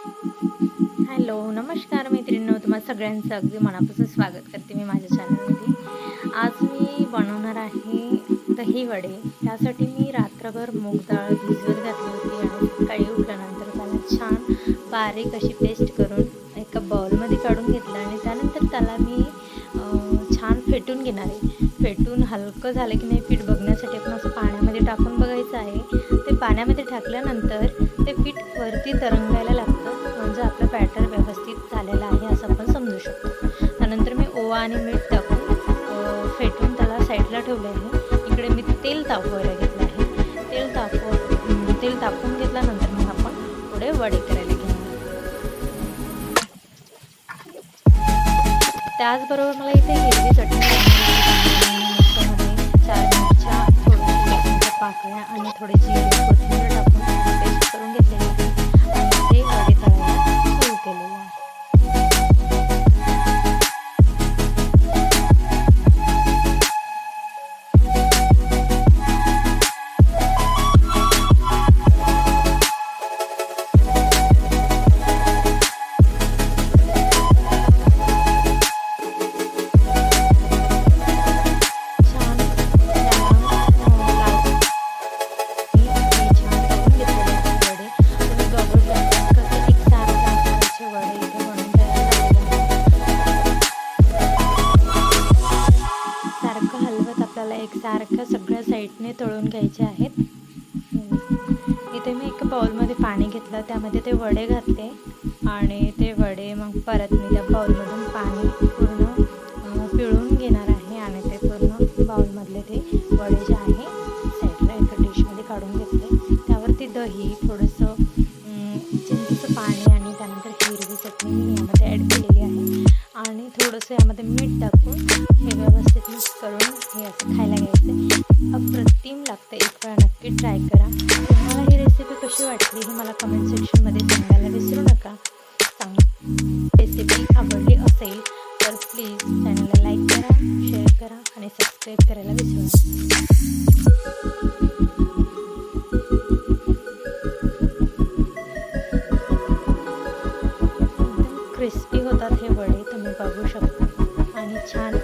Hello नमस्कार मैत्रिणींनो तुम्हाला सगळ्यांचं अगदी मनापासून स्वागत करते मी माझ्या चॅनलमध्ये आज मी बनवणार आहे दही वडे. त्यासाठी मी रात्रभर मूग डाळ भिजवत घातली होती आणि सकाळी उठल्यानंतर त्याला छान बारीक अशी पेस्ट करून एका बाउलमध्ये काढून घेतलं आणि त्यानंतर त्याला मी छान फेटून घेणार आहे. फेटून हलकं झालं की नाही पीठ बघण्यासाठी आपण असं पाण्यामध्ये टाकून बघायचं आहे. ते पाण्यामध्ये टाकल्यानंतर ते पीठ वरती तरंग ओवा आणि मीठ टाकून फेटून त्याला साईडला ठेवलं आहे इकडे मी तेल तापवायला घेतलं आहे. तेल तापव तेल तापवून घेतल्यानंतर मग आपण पुढे वडे करायला घेणार त्याचबरोबर मला इथे हिरवी चटणी म्हणजे चार मिरच्या थोड्या पाकळ्या आणि थोडे जिरे. हलवत सारखं सगळ्या साईडने तळून घ्यायचे आहेत. इथे मी एका बाउलमध्ये पाणी घेतलं त्यामध्ये ते वडे घातले आणि ते वडे मग परत मी त्या बाउलमधून पाणी पूर्ण पिळून घेणार आहे आणि ते पूर्ण बाउलमधले ते वडे जे आहे साईडला एका डिशमध्ये काढून घेतले. त्यावरती दही थोडंसं चिंचेचं पाणी आणि त्यानंतर हिरवी चटणी मी यामध्ये ॲड केली. थोडंसं यामध्ये मीठ टाकून हे व्यवस्थित मिक्स करून हे असं खायला घ्यायचं अप्रतिम लागतं एक वेळा नक्की ट्राय करा. तुम्हाला ही रेसिपी कशी वाटली हे मला कमेंट सेक्शनमध्ये सांगायला विसरू नका. सांग रेसिपी आवडली असेल तर प्लीज चॅनलला लाईक करा शेअर करा आणि सबस्क्राईब करायला विसरू नका. क्रिस्पी होतात हे वडे तुम्ही बघू शकता. आणि छान